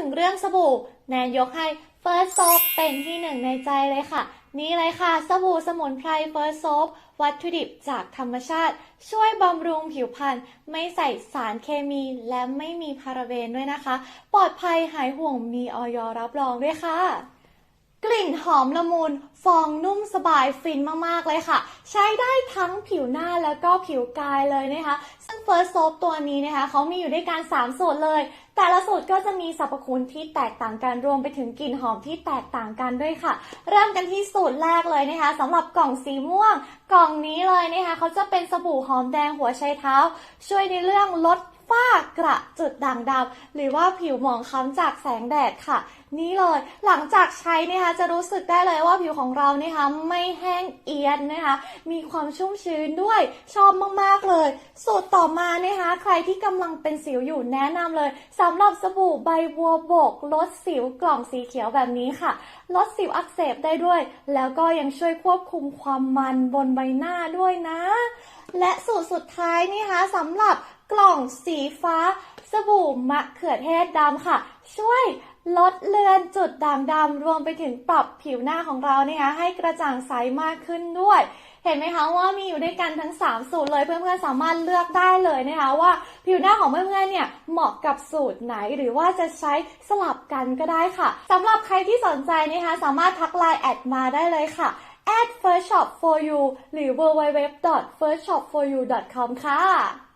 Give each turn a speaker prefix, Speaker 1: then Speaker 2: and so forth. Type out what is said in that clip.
Speaker 1: ถึงเรื่องสบู่แนนยกให้ First Soap เป็นที่หนึ่งในใจเลยค่ะ นี่เลยค่ะ สบู่สมุนไพร First Soap วัตถุดิบจากธรรมชาติ ช่วยบำรุงผิวพรรณไม่ใส่สารเคมีและไม่มีพาราเบนด้วยนะคะ ปลอดภัยหายห่วงมีออยรับรองด้วยค่ะ หอมละมุน ฟองนุ่มสบายฟินมากๆเลยค่ะ ใช้ได้ทั้งผิวหน้าแล้วก็ผิวกายเลยนะคะ ซึ่ง First Soap ตัวนี้นะคะเขามีอยู่ด้วยกัน 3 สูตรเลย แต่ละสูตรก็จะมีสรรพคุณที่แตกต่างกันรวมไปถึงกลิ่นหอมที่แตกต่างกันด้วยค่ะ เริ่มกันที่สูตรแรกเลยนะคะสำหรับกล่องสีม่วง กล่องนี้เลยนะคะเขาจะเป็นสบู่หอมแดงหัวไชเท้า ช่วยในเรื่องลดฝ้ากระจุดด่างดำหรือว่าผิวหมองคล้ำจากแสงแดดค่ะ นี่เลย หลังจากใช้นะคะจะรู้สึกได้เลยว่าผิวของเรานะคะไม่แห้งเอียนนะคะ มีความชุ่มชื้นด้วยชอบมาก ๆ เลย สูตรต่อมานะคะ ใครที่กำลังเป็นสิวอยู่แนะนำเลยสำหรับสบู่ใบบัวบกลดสิวกล่องสีเขียวแบบนี้ค่ะ ลดสิวอักเสบได้ด้วย แล้วก็ยังช่วยควบคุมความมันบนใบหน้าด้วยนะ และสูตรสุดท้ายนี่คะสำหรับกล่องสีฟ้า สบู่มะเขือเทศดำค่ะ ช่วย ลดเลือนจุดด่างดำรวมไปถึงปรับผิวหน้าของเรานะคะให้กระจ่างใสมากขึ้นด้วย เห็นไหมคะว่ามีอยู่ด้วยกันทั้ง 3 สูตรเลยเพื่อนๆสามารถเลือกได้เลยนะคะ ว่าผิวหน้าของเพื่อนๆเนี่ยเหมาะกับสูตรไหนหรือว่าจะใช้สลับกันก็ได้ค่ะสำหรับใครที่สนใจนะคะสามารถทักไลน์แอดมาได้เลยค่ะ at first shop for you หรือ www first shop for you com ค่ะ